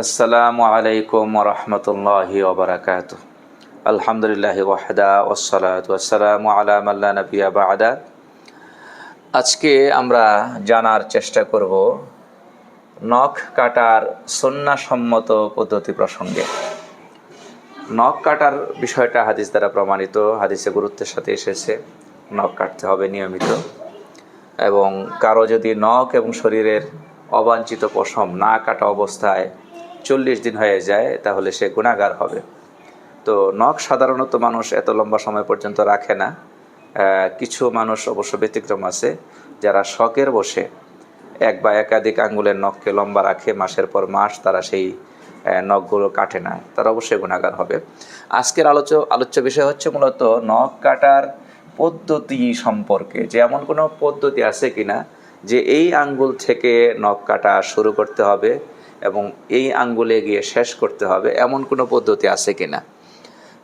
আসসালামু আলাইকুম রহমতুল্লাহি ওবরাকাত আলহামদুলিল্লাহ ওয়াহদা ওসলাত ওয়াসালামু আলা মাল্লা নবিয়া বাদা। আজকে আমরা জানার চেষ্টা করব নখ কাটার সন্ন্যাসম্মত পদ্ধতি প্রসঙ্গে। নখ কাটার বিষয়টা হাদিস দ্বারা প্রমাণিত, হাদিসে গুরুত্বের সাথে এসেছে। নখ কাটতে হবে নিয়মিত। এবং কারও যদি নখ এবং শরীরের অবাঞ্ছিত পশম না কাটা অবস্থায় চল্লিশ দিন হয়ে যায়, তাহলে সে গুণাগার হবে। তো নখ সাধারণত মানুষ এত লম্বা সময় পর্যন্ত রাখে না। কিছু মানুষ অবশ্য ব্যতিক্রম আছে, যারা শখের বসে এক বা একাধিক আঙ্গুলের নখকে লম্বা রাখে, মাসের পর মাস তারা সেই নখগুলো কাটে না, তারা অবশ্যই গুণাগার হবে। আজকের আলোচ, আলোচ্য বিষয় হচ্ছে মূলত নখ কাটার পদ্ধতি সম্পর্কে, যে এমন কোনো পদ্ধতি আছে কিনা, যে এই আঙ্গুল থেকে নখ কাটা শুরু করতে হবে এবং এই আঙ্গুলে গিয়ে শেষ করতে হবে, এমন কোনো পদ্ধতি আছে কি না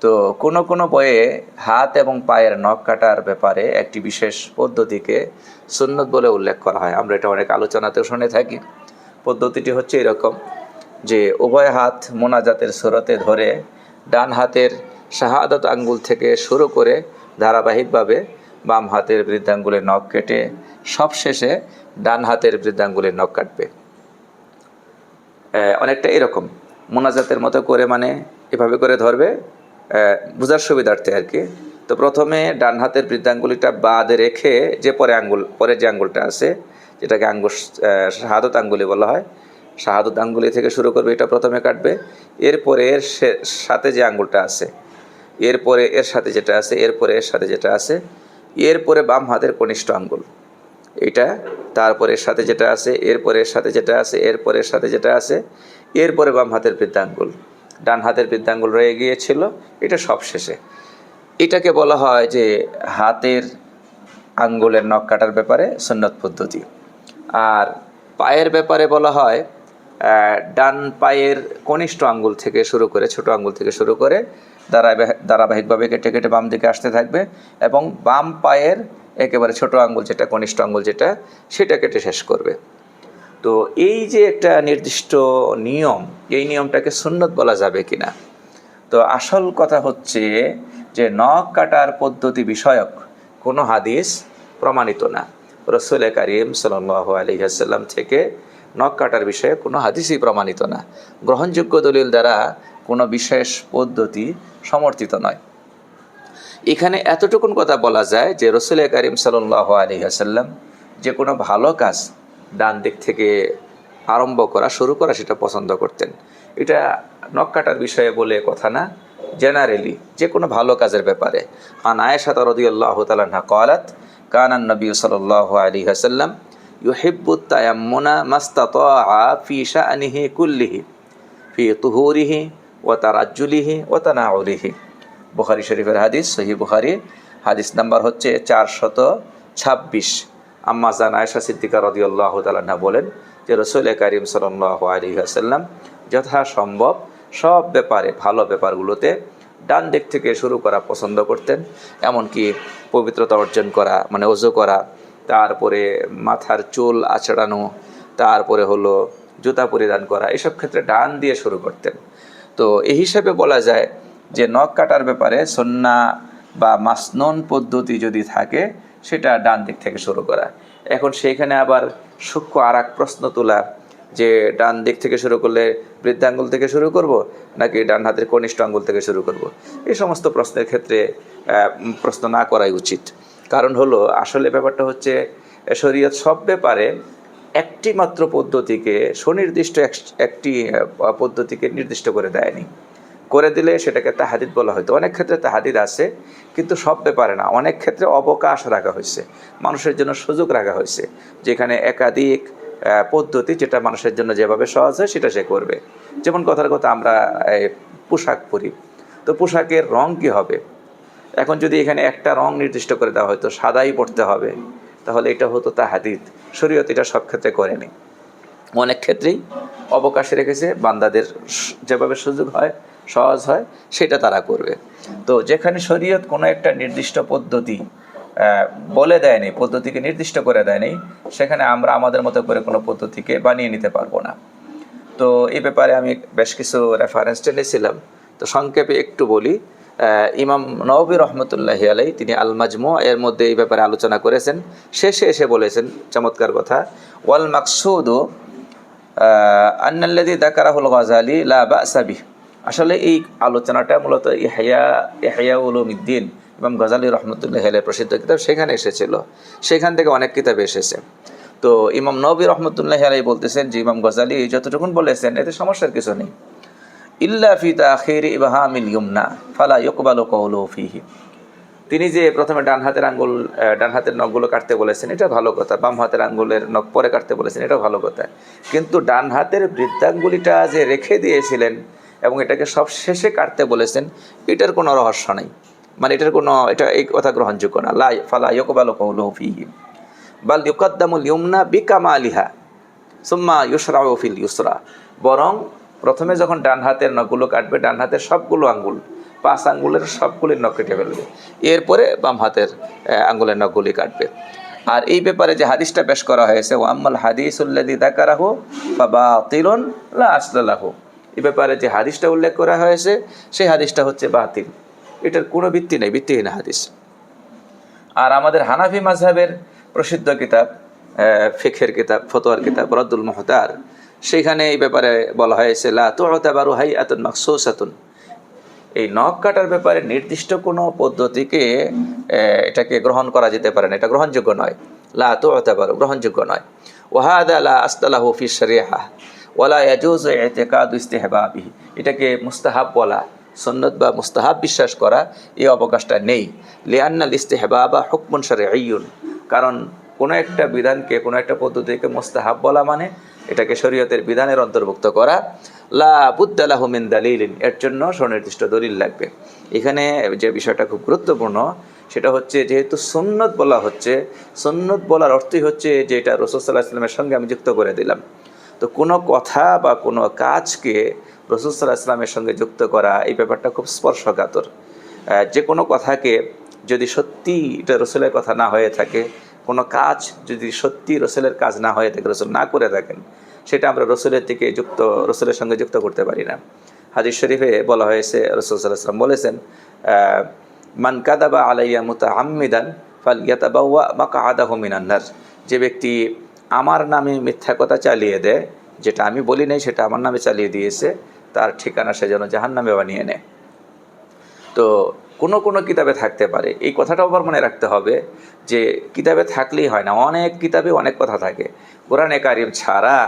তো কোনো কোনো বয়ে হাত এবং পায়ের নখ কাটার ব্যাপারে একটি বিশেষ পদ্ধতিকে সুন্নত বলে উল্লেখ করা হয়। আমরা এটা অনেক আলোচনাতেও শুনে থাকি। পদ্ধতিটি হচ্ছে এরকম যে, উভয় হাত মোনাজাতের সুরতে ধরে ডান হাতের শাহাদত আঙ্গুল থেকে শুরু করে ধারাবাহিকভাবে বাম হাতের বৃদ্ধাঙ্গুলের নখ কেটে সবশেষে ডান হাতের বৃদ্ধাঙ্গুলের নখ কাটবে। অনেকটা এরকম। মোনাজাতের মতো করে মানে এভাবে করে ধরবে বোঝার সুবিধার্থে আর কি। তো প্রথমে ডান হাতের বৃদ্ধাঙ্গুলিটা বাদে রেখে যে পরে আঙ্গুল, পরে যে আঙ্গুলটা আছে, যেটাকে আঙ্গুল শাহাদত আঙ্গুলি বলা হয়, শাহাদত আঙ্গুলি থেকে শুরু করবে, এটা প্রথমে কাটবে। এরপরে এর সাথে যে আঙ্গুলটা আছে, এরপরে এর সাথে যেটা আছে, এরপরে এর সাথে যেটা আছে, এরপরে বাম হাতের কনিষ্ঠ আঙ্গুল। এটা তারপরে এর সাথে যেটা আছে, এরপরের সাথে যেটা আছে, এরপরের সাথে যেটা আছে, এরপরে বাম হাতের বৃদ্ধাঙ্গুল ডান হাতের বৃদ্ধাঙ্গুল রয়ে গিয়েছিল, এটা সব শেষে। এটাকে বলা হয় যে হাতের আঙ্গুলের নখ কাটার ব্যাপারে সুন্নত পদ্ধতি। আর পায়ের ব্যাপারে বলা হয় ডান পায়ের কনিষ্ঠ আঙ্গুল থেকে শুরু করে, ছোট আঙ্গুল থেকে শুরু করে, ধারাবাহিক ধারাবাহিকভাবে কেটে কেটে বাম দিকে আসতে থাকবে এবং বাম পায়ের একেবারে ছোট আঙ্গুল যেটা, কনিষ্ঠ আঙ্গুল যেটা, সেটা কেটে শেষ করবে। তো এই যে একটা নির্দিষ্ট নিয়ম, এই নিয়মটাকে সুন্নত বলা যাবে কিনা? তো আসল কথা হচ্ছে যে নখ কাটার পদ্ধতি বিষয়ক কোনো হাদিস প্রমাণিত না। রসুল করিম সাল আলহিহাসাল্লাম থেকে নখ কাটার বিষয়ে কোনো হাদিসই প্রমাণিত না। গ্রহণযোগ্য দলিল দ্বারা কোনো বিশেষ পদ্ধতি সমর্থিত নয়। এখানে এতটুকুন কথা বলা যায় যে রসুল করিম সাল্লাহ আলহিহাসাল্লাম যে কোনো ভালো কাজ ডান দিক থেকে আরম্ভ করা, শুরু করা সেটা পছন্দ করতেন। এটা নখ কাটার বিষয়ে বলে কথা না। জেনারেলি যে কোনো ভালো কাজের ব্যাপারে। আন আয়েশা রদিয়াল্লাহ তালাহা কলাত কানান নবী সাল্লাহ আলী হাসাল্লাম ইউহিব্বুত তায়াম্মুনা মাস্তাতা ফি শাআনিহি কুল্লিহি, ফি তুহুরিহি ও তারাজ্জুলিহি ও তানাউলিহি। বুখারি শরীফের হাদিস সহি বুখারি। হাদিস নাম্বার হচ্ছে চারশত ছাব্বিশ। আম্মা জান আয়সা সিদ্দিকা রদিউল্লাহ তালাহা বলেন যে রসুল করিম সাল্লাহ আলী আসাল্লাম যথাসম্ভব সব ব্যাপারে, ভালো ব্যাপারগুলোতে ডান দিক থেকে শুরু করা পছন্দ করতেন। এমনকি পবিত্রতা অর্জন করা মানে অজু করা, তারপরে মাথার চুল আছড়ানো, তারপরে হলো জুতা পরিধান করা, এসব ক্ষেত্রে ডান দিয়ে শুরু করতেন। তো এই হিসাবে বলা যায় যে নখ কাটার ব্যাপারে সন্না বা মাসনন পদ্ধতি যদি থাকে, সেটা ডান দিক থেকে শুরু করা। এখন সেইখানে আবার সূক্ষ্ম আর প্রশ্ন তোলা যে ডান দিক থেকে শুরু করলে বৃদ্ধাঙ্গুল থেকে শুরু করব, নাকি ডান হাতের কনিষ্ঠ আঙ্গুল থেকে শুরু করব? এই সমস্ত প্রশ্নের ক্ষেত্রে প্রশ্ন না করাই উচিত। কারণ হলো, আসলে ব্যাপারটা হচ্ছে, শরীয়ত সব ব্যাপারে একটি মাত্র পদ্ধতিকে সুনির্দিষ্ট এক- একটি পদ্ধতিকে নির্দিষ্ট করে দেয়নি। করে দিলে সেটাকে তাহাদিদ বলা হয়তো। অনেক ক্ষেত্রে তাহাদিদ আছে, কিন্তু সব ব্যাপারে না। অনেক ক্ষেত্রে অবকাশ রাখা হয়েছে, মানুষের জন্য সুযোগ রাখা হয়েছে। যেখানে একাধিক পদ্ধতি যেটা মানুষের জন্য যেভাবে সহজ হয়, সেটা সে করবে। যেমন কথার কথা আমরা পোশাক পরি। তো পোশাকের রং কি হবে? এখন যদি এখানে একটা রং নির্দিষ্ট করে দেওয়া হয়তো সাদাই পড়তে হবে, তাহলে এটা হতো তাহাদিদ। শরীয়ত এটা সব ক্ষেত্রে করেনি। অনেক ক্ষেত্রেই অবকাশে রেখেছে, বান্দাদের যেভাবে সুযোগ হয় সহজ হয়, সেটা তারা করবে। তো যেখানে শরীয়ত কোনো একটা নির্দিষ্ট পদ্ধতি বলে দেয়নি, পদ্ধতিকে নির্দিষ্ট করে দেয়নি, সেখানে আমরা আমাদের মতো করে কোনো পদ্ধতিকে বানিয়ে নিতে পারব না। তো এই ব্যাপারে আমি বেশ কিছু রেফারেন্স টেনেছিলাম। তো সংক্ষেপে একটু বলি ইমাম নবী রহমতুল্লাহ আলাই তিনি আল মাজমু এর মধ্যে এই ব্যাপারে আলোচনা করেছেন। শেষে এসে বলেছেন, চমৎকার কথা ওয়াল মাকসুদু আন্নাল্লাদি দাকারাহুল গাজালি লা বাসাবি আসলে এই আলোচনাটা মূলত ইহাইয়া ইহাইয়া উলুমিদ্দিন ইমাম গজালি রহমতুল্লাহ আলের প্রসিদ্ধ কিতাব সেখানে এসেছিল। সেখান থেকে অনেক কিতাব এসেছে। তো ইমাম নবী রহমতুল্লাহ আলাই বলতেছেন যে, ইমাম গজালি যতটুকুন বলেছেন, এতে সমস্যার কিছু নেই। ইল্লা ফি তাখির ইবাহামিল ইউমনা, ফালা ইকবালু কওলু ফিহি। তিনি যে প্রথমে ডান হাতের আঙ্গুল ডান হাতের নখগুলো কাটতে বলেছেন, এটা ভালো কথা। বাম হাতের আঙ্গুলের নখ পরে কাটতে বলেছেন এটা ভালো কথা। কিন্তু ডান হাতের বৃদ্ধাঙ্গুলিটা যে রেখে দিয়েছিলেন এবং এটাকে সব শেষে কাটতে বলেছেন, এটার কোনো রহস্য নেই। মানে এটার কোনো, এটা এই কথা গ্রহণযোগ্য না। লা, ফালা ইকবালু কওলু ফিহি। বাল ইউকাদ্দামুল ইউমনা বিকামা আলিহা সুম্মা ইউসরা ফিল ইউসরা। বরং প্রথমে যখন ডান হাতের নখগুলো কাটবে, ডান হাতের সবগুলো আঙ্গুল, পাঁচ আঙ্গুলের সবগুলির নখ কেটে ফেলবে। এরপরে বাম হাতের আঙ্গুলের নখগুলি কাটবে। আর এই ব্যাপারে যে হাদিসটা পেশ করা হয়েছে ও আম্মাল হাদিসুল্লাদি দাকারাহু বা বাতিলন লা আসলাহু এই ব্যাপারে যে হাদিসটা উল্লেখ করা হয়েছে, সেই হাদিসটা হচ্ছে বাতিল। এটার কোনো ভিত্তি নেই, ভিত্তিহীন হাদিস। আর আমাদের হানাফি মাযহাবের প্রসিদ্ধ কিতাব ফিকহের কিতাব, ফতোয়ার কিতাব, রদ্দুল মুহতার সেখানে এই ব্যাপারে বলা হয়েছে, লা তুতাবারু হাইআতুন মাকসুসাতুন এই নখ কাটার ব্যাপারে নির্দিষ্ট কোনো পদ্ধতিকে এটাকে গ্রহণ করা যেতে পারে না। এটা গ্রহণযোগ্য নয়। লা তুতাবারু, গ্রহণযোগ্য নয়। ওয়াহাদা লা আস্তালাহু ফি শরিয়াহা ওয়ালা ইয়াজুজ ইতিকাদু ইস্তিহবাবিহি। এটাকে মুস্তাহাব বলা, সুন্নত বা মুস্তাহাব বিশ্বাস করা, এই অবকাশটা নেই। লিয়ান্নাল ইস্তেহবাবা হুকমুন আইয়ুন কারণ কোনো একটা বিধানকে, কোনো একটা পদ্ধতিকে মুস্তাহাব বলা মানে এটাকে শরীয়তের বিধানের অন্তর্ভুক্ত করা। লা বুদ্দালাহু মিন দালিলিন। এর জন্য সুনির্দিষ্ট দলিল লাগবে। এখানে যে বিষয়টা খুব গুরুত্বপূর্ণ, সেটা হচ্ছে যেহেতু সুন্নত বলা হচ্ছে, সুন্নত বলার অর্থই হচ্ছে যে এটা রসুল সাল্লাহ ইসলামের সঙ্গে আমি যুক্ত করে দিলাম। তো কোনো কথা বা কোনো কাজকে রসুল সাল্লাহ ইসলামের সঙ্গে যুক্ত করা এই ব্যাপারটা খুব স্পর্শকাতর। যে কোনো কথাকে যদি সত্যি এটা রসুলের কথা না হয়ে থাকে, কোনো কাজ যদি সত্যি রসুলের কাজ না হয়ে থাকে, রসুল না করে থাকেন, সেটা আমরা রসুলের দিকে যুক্ত, রসুলের সঙ্গে যুক্ত করতে পারি না। হাদিস শরীফে বলা হয়েছে, রসুল সাল্লাহ ইসলাম বলেছেন মান কাদাবা আলাইয়া মুতা আম্মিদান ফাল ইয়াতাবাওয়া মাকা আদাহু মিনান্নার যে ব্যক্তি আমার নামে মিথ্যা কথা চালিয়ে দেয়, যেটা আমি বলি নাই, সেটা আমার নামে চালিয়ে দিয়েছে, তার ঠিকানা সে যেন জাহান নামে বানিয়ে নেয়। তো কোনো কোনো কিতাবে থাকতে পারে, এই কথাটাও আবার মনে রাখতে হবে যে কিতাবে থাকলেই হয় না, অনেক কিতাবে অনেক কথা থাকে। কোরআনে কারিম ছাড়া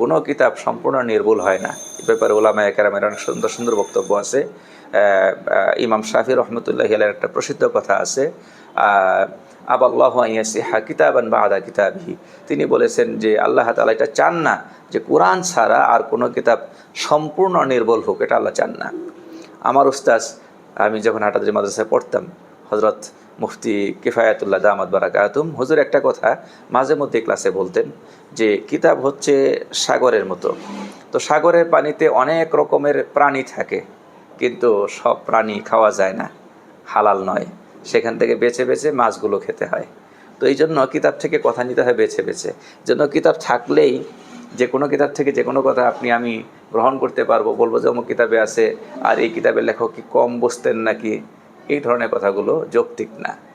কোনো কিতাব সম্পূর্ণ নির্ভুল হয় না। এ ব্যাপারে ওলামা একরামের অনেক সুন্দর সুন্দর বক্তব্য আছে। ইমাম শাফি রহমতুল্লাহ আলের একটা প্রসিদ্ধ কথা আছে। আবাল্লাহ ইয়াসিহা কিতাবান বা আদা কিতাবহি। তিনি বলেছেন যে আল্লাহ তালা এটা চান না যে কোরআন ছাড়া আর কোনো কিতাব সম্পূর্ণ নির্বল হোক, এটা আল্লাহ চান না। আমার উস্তাজ আমি যখন হাটাদ্রি মাদ্রাসায় পড়তাম হজরত মুফতি কিফায়াতুল্লাহ দামাদ বারাকাতুম। হুজুর একটা কথা মাঝে মধ্যে ক্লাসে বলতেন যে, কিতাব হচ্ছে সাগরের মতো। তো সাগরের পানিতে অনেক রকমের প্রাণী থাকে, কিন্তু সব প্রাণী খাওয়া যায় না, হালাল নয়। সেখান থেকে বেছে বেছে মাছগুলো খেতে হয়। তো এই জন্য কিতাব থেকে কথা নিতে হয় বেছে বেছে। জন্য কিতাব থাকলেই যে কোনো কিতাব থেকে যে কোনো কথা আপনি, আমি গ্রহণ করতে পারব, বলব যে অমুক কিতাবে আছে, আর এই কিতাবের লেখক কি কম বসতেন নাকি? এই ধরনের কথাগুলো যৌক্তিক না।